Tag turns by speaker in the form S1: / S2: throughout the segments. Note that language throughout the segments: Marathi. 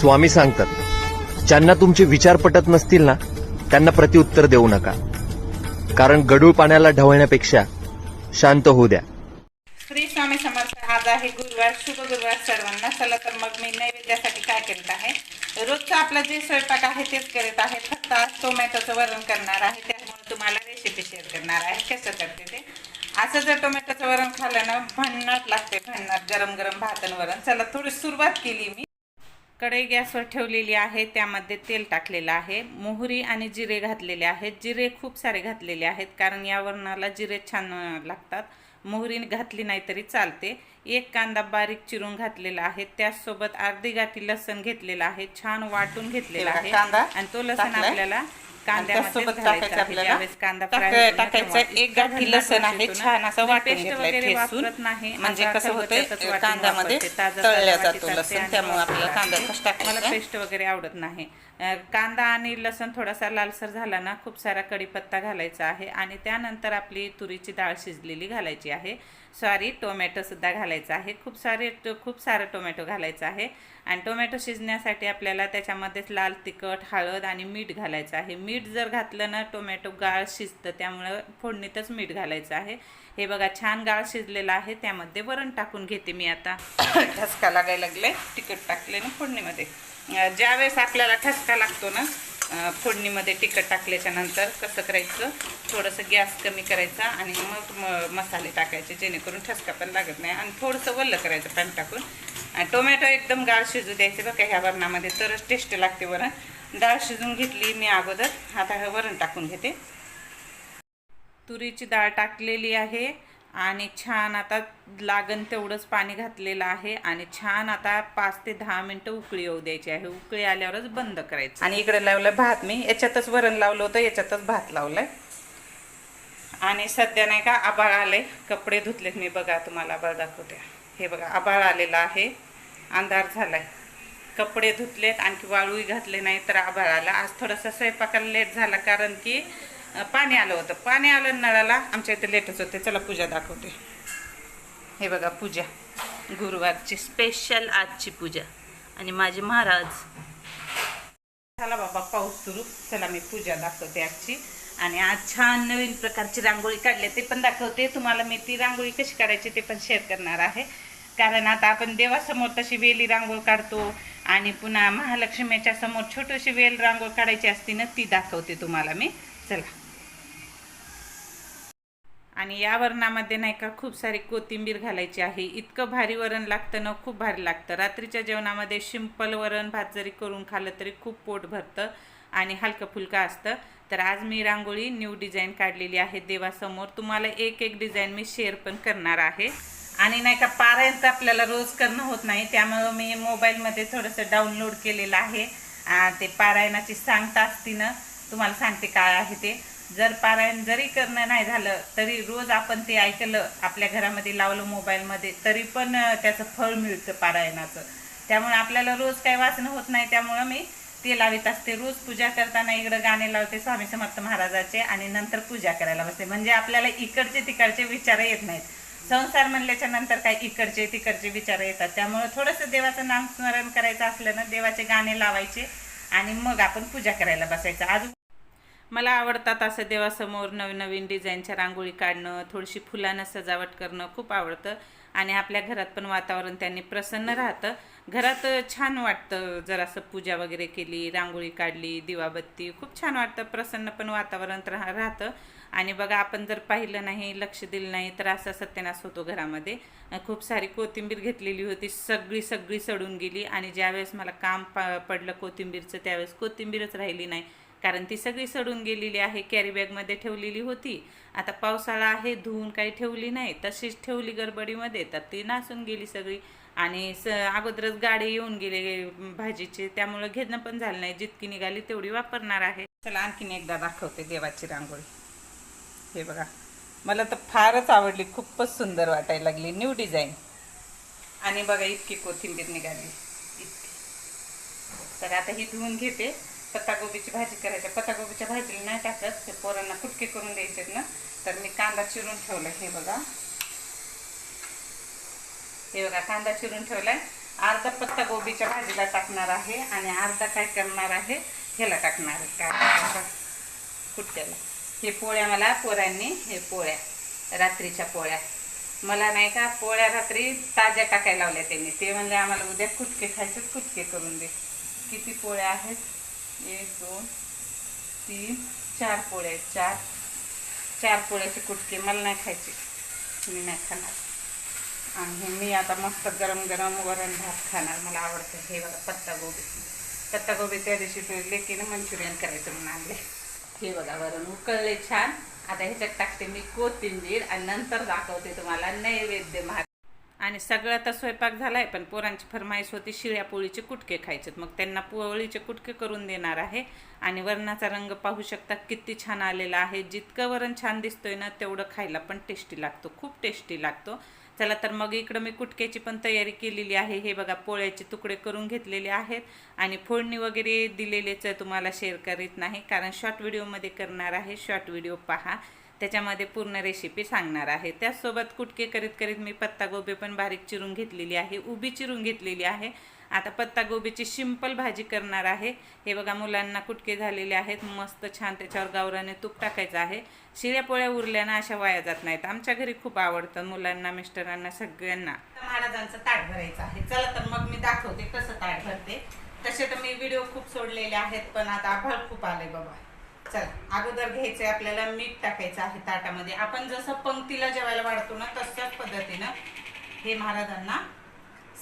S1: स्वामी सांगतात ज्यांना तुमचे विचार पटत नसतील ना त्यांना प्रतिउत्तर देऊ नका. कारण गडूळ पाण्याला ढवळण्यापेक्षा शांत होऊ द्या.
S2: श्री स्वामी समर्थ आज आहे गुरुवार शुभ गुरुवार सर्वांना. चला तर मग मी नैवेद्यासाठी काय करत आहे? रोजचा आपला जे स्वयंपाक आहे तेच करत आहे. फक्त आज टोमॅटोचं वरण करणार आहे. त्यामुळे तुम्हाला रेसिपी शेअर करणार आहे. कसं करते ते? असं जर टोमॅटोचं वरण खाल्लं ना भन्नाट लागते. भन्नाट गरम गरम भातन वरण. चला थोडी सुरुवात केली मी. कढई गॅसवर ठेवलेली आहे त्यामध्ये तेल टाकलेलं आहे मोहरी आणि जिरे घातलेले आहेत. जिरे खूप सारे घातलेले आहेत कारण या वरणाला जिरे छान लागतात. मोहरी घातली नाही तरी चालते. एक कांदा बारीक चिरून घातलेला आहे त्याचसोबत अर्धी गाठी लसण घेतलेला आहे छान वाटून घेतलेला आहे. आणि तो लसण. आपल्याला घालायचा
S3: टाकायचं
S2: आहे
S3: आपल्याला.
S2: ज्यावेळेस कांदा होतो
S3: टाकायचं. एक गाठी लसण आहे, छान असं. वाटून.
S2: वापरत नाही
S3: म्हणजे कसं
S2: वाटून
S3: कांद्यामध्ये तळल्या जातो लसूण, त्यामुळे आपल्याला कांदा?
S2: मला पेस्ट वगैरे आवडत नाही कांदा आणि लसण थोडासा लालसर झाला ना खूप सारा कढीपत्ता घालायचा आहे आणि त्यानंतर आपली तुरीची डाळ शिजलेली घालायची आहे सॉरी टोमॅटोसुद्धा घालायचं घालायचा आहे. खूप सारे खूप सारं टोमॅटो घालायचं आहे. आणि टोमॅटो शिजण्यासाठी आपल्याला त्याच्यामध्येच लाल तिखट हळद आणि मीठ घालायचं आहे. मीठ जर घातलं ना टोमॅटो गाळ शिजतं. त्यामुळं फोडणीतच मीठ घालायचं आहे. हे बघा छान गाळ शिजलेलं आहे. त्यामध्ये वरण टाकून घेते मी आता. ठसका लागायला लागले तिखट टाकले ना फोडणीमध्ये. ज्यावेळेस आपल्याला ठसका लागतो ना फोडणीमध्ये तिखट टाकल्याच्या नंतर कसं करायचं? थोडंसं गॅस कमी करायचा आणि मग म- मसाले टाकायचे जेणेकरून ठसका पण लागत नाही. आणि थोडंसं वल्ल करायचं पॅन टाकून. आणि टोमॅटो एकदम गाळ शिजू द्यायचे बघा ह्या वरणामध्ये तरच टेस्ट लागते वरण. डाळ शिजून घेतली मी अगोदर. आता हे वरण टाकून घेते. तुरीची डाळ टाकलेली आहे. आणि छान आता लागन तेवढंच पाणी घातलेलं आहे आणि छान आता पाच ते दहा मिनटं उकळी येऊ द्यायची आहे. उकळी आल्यावरच बंद करायचं. आणि इकडे लावलं भात मी. याच्यातच वरण लावलं होतं याच्यातच भात लावलाय. आणि सध्या नाही का आबाळ आले कपडे धुतलेत मी बघा तुम्हाला आबाळ दाखवते हे बघा आबाळ आलेला आहे. अंधार झालाय. कपडे धुतलेत आणखी वाळूही घातले नाही तर आभाळ आला. आज थोडासा स्वयंपाकाला लेट झाला कारण की पाणी आलं होतं. पाणी आलं नळाला आमच्या इथे लेटच होते. चला पूजा दाखवते. हे बघा पूजा. गुरुवारची स्पेशल आजची पूजा. आणि माझे महाराज. झाला बाबा पाऊस सुरू. चला मी पूजा दाखवते आजची. आणि आज छान नवीन प्रकारची रांगोळी काढली. ते पण दाखवते. तुम्हाला मी ती रांगोळी कशी काढायची ते पण शेअर करणार आहे. कारण आता आपण देवासमोर तशी वेली रांगोळ काढतो. आणि पुन्हा महालक्ष्मीच्या समोर छोटीशी वेल रांगोळ काढायची असती ना ती दाखवते तुम्हाला मी. चला. आणि या वरणामध्ये नाही का खूप सारी कोथिंबीर घालायची आहे. इतकं भारी वरण लागतं ना खूप भारी लागतं. रात्रीच्या जेवणामध्ये सिंपल वरण भात जरी करून खाल्लं तरी खूप पोट भरतं आणि हलकं फुलकं असतं. तर आज मी रांगोळी न्यू डिझाईन काढलेली आहे देवासमोर. तुम्हाला एक एक डिझाईन मी शेअर पण करणार आहे. आणि नाही का पारायण तर आपल्याला रोज करणं होत नाही त्यामुळं मी मोबाईलमध्ये थोडंसं डाउनलोड केलेलं आहे. ते पारायणाची सांगता असती ना तुम्हाला सांगते काय आहे ते. जर पारायण जरी करणं नाही झालं तरी रोज आपण ते ऐकलं आपल्या घरामध्ये लावलं मोबाईलमध्ये तरी पण त्याचं फळ मिळतं पारायणाचं. त्यामुळे आपल्याला रोज काही वाचणं होत नाही त्यामुळं मी ते लावित असते. रोज पूजा करताना इकडं गाणे लावते स्वामी समर्थ महाराजाचे आणि नंतर पूजा करायला बसते. म्हणजे आपल्याला इकडचे तिकडचे विचार येत नाहीत. संसार म्हणल्याच्या नंतर काय इकडचे तिकडचे विचार येतात. त्यामुळे थोडंसं देवाचं नामस्मरण करायचं असलं ना देवाचे गाणे लावायचे आणि मग आपण पूजा करायला बसायचं. आज मला आवडतात असं देवासमोर नवनवीन डिझाईनच्या रांगोळी काढणं थोडीशी फुलांना सजावट करणं खूप आवडतं. आणि आपल्या घरात पण वातावरण त्यांनी प्रसन्न राहतं. घरात छान वाटतं जरासं पूजा वगैरे केली रांगोळी काढली दिवाबत्ती खूप छान वाटतं. प्रसन्न पण वातावरण राह राहतं. आणि बघा आपण जर पाहिलं नाही लक्ष दिलं नाही तर असा सत्यानाश होतो घरामध्ये. खूप सारी कोथिंबीर घेतलेली होती सगळी सगळी सडून गेली. आणि ज्यावेळेस मला काम प पडलं कोथिंबीरचं त्यावेळेस कोथिंबीरच राहिली नाही. कारण ती सगळी सडून गेलेली आहे कॅरीबॅगमध्ये ठेवलेली होती. आता पावसाळा आहे धुवून काही ठेवली नाही तशीच ठेवली गडबडीमध्ये तर ती नासून गेली सगळी. आणि स अगोदरच गाडी येऊन गेले भाजीचे त्यामुळं घेणं पण झालं नाही. जितकी निघाली तेवढी वापरणार आहे. चला आणखीन एकदा दाखवते देवाची रांगोळी. हे बघा मला तर फारच आवडली खूपच सुंदर वाटायला लागली न्यू डिझाईन आणि बघा इतकी कोथिंबीर निघाली. इतकी. तर आता ही धुवून घेते. पत्तागोबीची भाजी करायची. पत्तागोबीच्या भाजीला नाही टाकत ते पोरांना कुटके करून द्यायचे ना. तर मी कांदा चिरून ठेवला हे बघा. हे बघा कांदा चिरून ठेवलाय. अर्धा पत्ता गोबीच्या भाजीला टाकणार आहे आणि अर्धा काय करणार आहे ह्याला टाकणार आहे. काय कुट्ट्याला हे पोळ्या मला पोरांनी हे पोळ्या रात्रीच्या पोळ्या. मला नाही का पोळ्या रात्री ताज्या टाकायला लावल्या त्यांनी. ते म्हणले आम्हाला उद्या कुटके खायचे कुटके करून दे. किती पोळ्या आहेत? एक दोन तीन चार पोळ्या चार चार पोळ्याचे कुटके मला नाही खायचे. मी नाही खाणार. आणि मी आता मस्त गरम गरम वरण भात खाणार. मला आवडतं. हे बघा पत्ता गोबी. पत्ता गोबी त्या दिवशी फिरले की ना मंचुरियन करायचं म्हणून आणले. हे बघा वरण उकळले छान. आता ह्याच्यात टाकते मी कोथिंबीर आणि नंतर दाखवते तुम्हाला नैवेद्य महा आणि सगळं तर स्वयंपाक झाला आहे पण पोरांची फरमाईश होती शिळ्या पोळीचे कुटके खायचेत. मग त्यांना पोळीचे कुटके करून देणार आहे. आणि वरणाचा रंग पाहू शकता किती छान आलेला आहे. जितकं वरण छान दिसतोय ना तेवढं खायला पण टेस्टी लागतो. खूप टेस्टी लागतो. चला तर मग इकडं मी कुटक्याची पण तयारी केलेली आहे. हे बघा पोळ्याचे तुकडे करून घेतलेले आहेत. आणि फोडणी वगैरे दिलेलेच तुम्हाला शेअर करीत नाही कारण शॉर्ट व्हिडिओमध्ये करणार आहे. शॉर्ट व्हिडिओ पहा. त्याच्यामध्ये पूर्ण रेसिपी सांगणार आहे. त्याचसोबत कुटके करीत करीत मी पत्तागोबी पण बारीक चिरून घेतलेली आहे. उभी चिरून घेतलेली आहे. आता पत्तागोबीची सिंपल भाजी करणार आहे. हे बघा मुलांना कुटके झालेले आहेत. मस्त छान त्याच्यावर गावराने तूप टाकायचं आहे. शिळ्या पोळ्या उरल्या ना अशा वाया जात नाहीत. आमच्या घरी खूप आवडतं मुलांना मिस्टरांना सगळ्यांना. महाराजांचं ताट भरायचं आहे. चला तर मग मी दाखवते कसं ताट भरते. तसे तर मी व्हिडिओ खूप सोडलेले आहेत पण आता आभाळ खूप आले बाबा. चल अगोदर घ्यायचंय आपल्याला मीठ टाकायचं आहे ताटामध्ये. आपण जसं पंक्तीला जेवायला वाढतो ना तशाच पद्धतीनं हे महाराजांना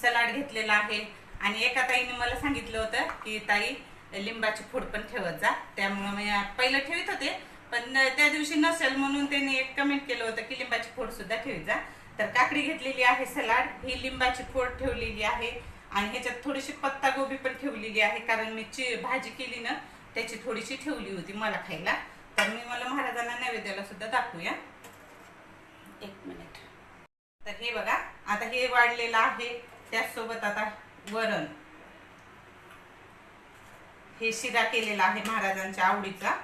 S2: सलाड घेतलेला आहे. आणि एका ताईने मला सांगितलं होतं की ताई लिंबाची फोड पण ठेवत जा. त्यामुळे मी पहिलं ठेवत होते पण त्या दिवशी नसेल म्हणून त्यांनी एक कमेंट केलं होतं की लिंबाची फोड सुद्धा ठेवत जा. तर काकडी घेतलेली आहे सलाड ही लिंबाची फोड ठेवलेली आहे. आणि ह्याच्यात थोडीशी पत्ता गोबी पण ठेवलेली आहे कारण मी ची भाजी केली ना त्याची थोडीशी ठेवली होती मला खायला. तर मी मला महाराजांना नैवेद्याला सुद्धा दाखवूया. एक मिनिट. तर हे बघा आता हे वाढलेलं आहे. त्याचसोबत आता वरण. हे शिरा केलेला आहे महाराजांच्या आवडीचा.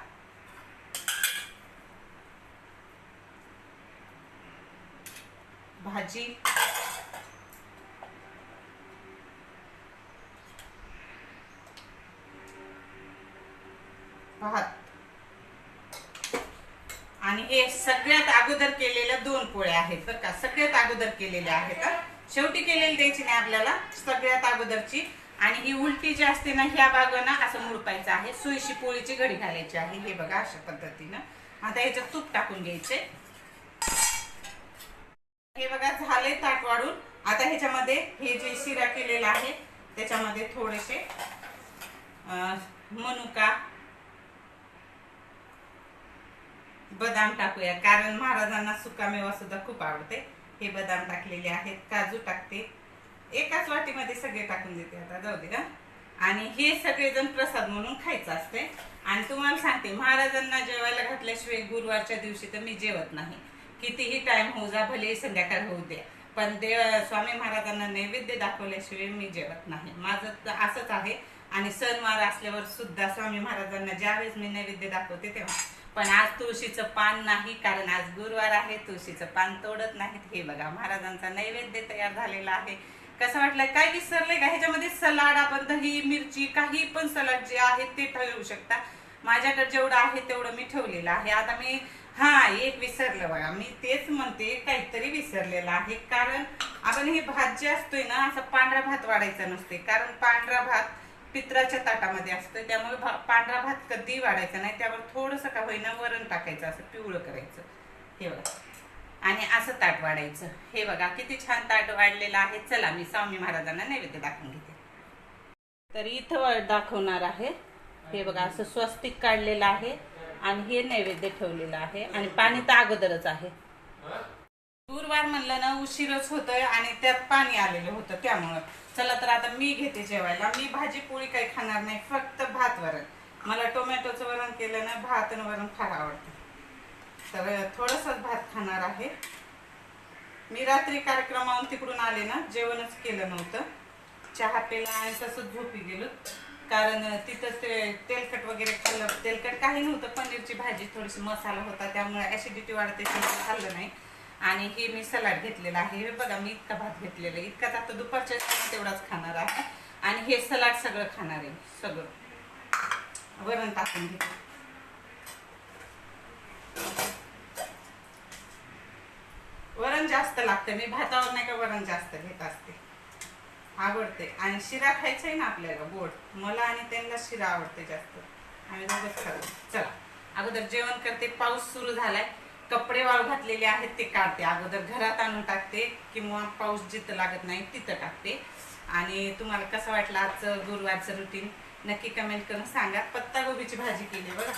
S2: भाजी. भात आणि हे सगळ्यात अगोदर केलेल्या दोन पोळ्या आहेत बरं का. सगळ्यात अगोदर केलेल्या आहेत शेवटी केलेली द्यायची नाही आपल्याला सगळ्यात अगोदरची. आणि ही उलटी जी असते ना ह्या बागांना असं मुडपायचं आहे. सुईशी पोळीची घडी घालायची आहे. हे बघा अशा पद्धतीनं. आता ह्याच्यात तूप टाकून घ्यायचे. हे बघा झाले ताट वाढून. आता ह्याच्यामध्ये हे जे शिरा केलेला आहे त्याच्यामध्ये थोडेसे मनुका बदाम टाकूया. कारण महाराजांना सुकामेवा सुद्धा खूप आवडते. हे बदाम टाकलेले आहेत. काजू टाकते. एकाच वाटीमध्ये सगळे टाकून देते आता. जाऊ दे का आणि हे सगळेजण प्रसाद म्हणून खायचं असते. आणि तुम्हाला सांगते महाराजांना जेवायला घातल्याशिवाय गुरुवारच्या दिवशी तर मी जेवत नाही. कितीही टाइम होऊ जा भले संध्याकाळ होऊ द्या पण देव स्वामी महाराजांना नैवेद्य दाखवल्याशिवाय मी जेवत नाही. माझं तर असंच आहे. आणि सणवार असल्यावर सुद्धा स्वामी महाराजांना ज्यावेळेस मी नैवेद्य दाखवते तेव्हा पण आज तुळशीचं पान नाही कारण आज गुरुवार आहे तुळशीचं पान तोडत नाहीत. हे बघा महाराजांचा नैवेद्य तयार झालेला आहे. कसं वाटलं? काय विसरलंय का? ह्याच्यामध्ये सलाड आपण दही मिरची काही पण सलाड जे आहे ते ठेवू शकता. माझ्याकडे जेवढं आहे तेवढं मी ठेवलेलं आहे. आता मी हा एक विसरलं बघा. मी तेच म्हणते काहीतरी विसरलेलं आहे. कारण आपण हे भात जे असतोय ना असं पांढरा भात वाढायचा नसते कारण पांढरा भात पित्राच्या ताटामध्ये असतं. त्यामुळे भा- पांढरा भात कधी वाढायचा नाही. त्यावर थोडंसं का होईना वरण टाकायचं असं पिवळं करायचं. हे बघा. आणि असं ताट वाढायचं. हे बघा किती छान ताट वाढलेलं आहे. चला मी स्वामी महाराजांना नैवेद्य दाखवून घेते. तर इथं दाखवणार आहे. हे बघा असं स्वस्तिक काढलेलं आहे आणि हे नैवेद्य ठेवलेलं आहे. आणि पाणी तर अगोदरच आहे. गुरुवार म्हणलं ना उशीरच होतं आणि त्यात पाणी आलेलं होतं त्यामुळं. चला तर आता मी घेते जेवायला. मी भाजी पोळी काही खाणार नाही फक्त भात वरण. मला टोमॅटोचं वरण केलं ना भात आणि वरण फार आवडतं. तर थोडंसंच भात खाणार आहे. मी रात्री कार्यक्रमावर तिकडून आले ना जेवणच केलं नव्हतं. चहा पेला आणि तसंच झोपी गेलो. कारण तिथं ते तेलकट वगैरे खाल्लं तेलकट काही नव्हतं पनीरची भाजी थोडीशी मसाला होता त्यामुळे ॲसिडिटी वाढते खाल्लं नाही. आणि हे मी सलाड घेतलेलं आहे. हे बघा मी इतका भात घेतलेला आहे. इतकाच आता दुपारच्या जेवणात तेवढाच खाणार आहे. आणि हे सलाड सगळं खाणार आहे. सगळं. वरण टाकून घेते. वरण जास्त लागतं. मी भातावर नाही का वरण जास्त घेत असते. आवडते. आणि शिरा खायचा आहे ना आपल्याला गोड. मला आणि त्यांना शिरा आवडते जास्त. आम्ही दोघंच खातो. चला. अगोदर जेवण करते. पाऊस सुरू झालाय. कपडे वाळू घातलेले आहेत ते काढते. अगोदर घरात आणून टाकते किंवा पाऊस जिथं लागत नाही तिथं टाकते. आणि तुम्हाला कसं वाटलं आजचं गुरुवारचं रुटीन नक्की कमेंट करून सांगा. पत्तागोबीची भाजी केली बघा.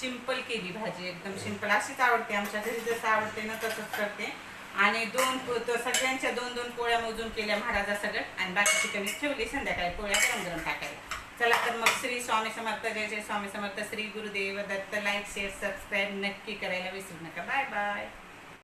S2: सिंपल केली भाजी एकदम सिंपल अशीच आवडते आमच्या घरी जसं आवडते ना तसंच करते. आणि दोन सगळ्यांच्या दोन दोन पोळ्या मोजून केल्या महाराजा सगळं आणि बाकीची कमी ठेवली संध्याकाळी पोळ्या गरम गरम टाकायला. चला तर मग श्री स्वामी समर्थ जय जय Swami Samarth Shri Gurudev Datta like share subscribe नक्की करायला विसरू नका. Bye bye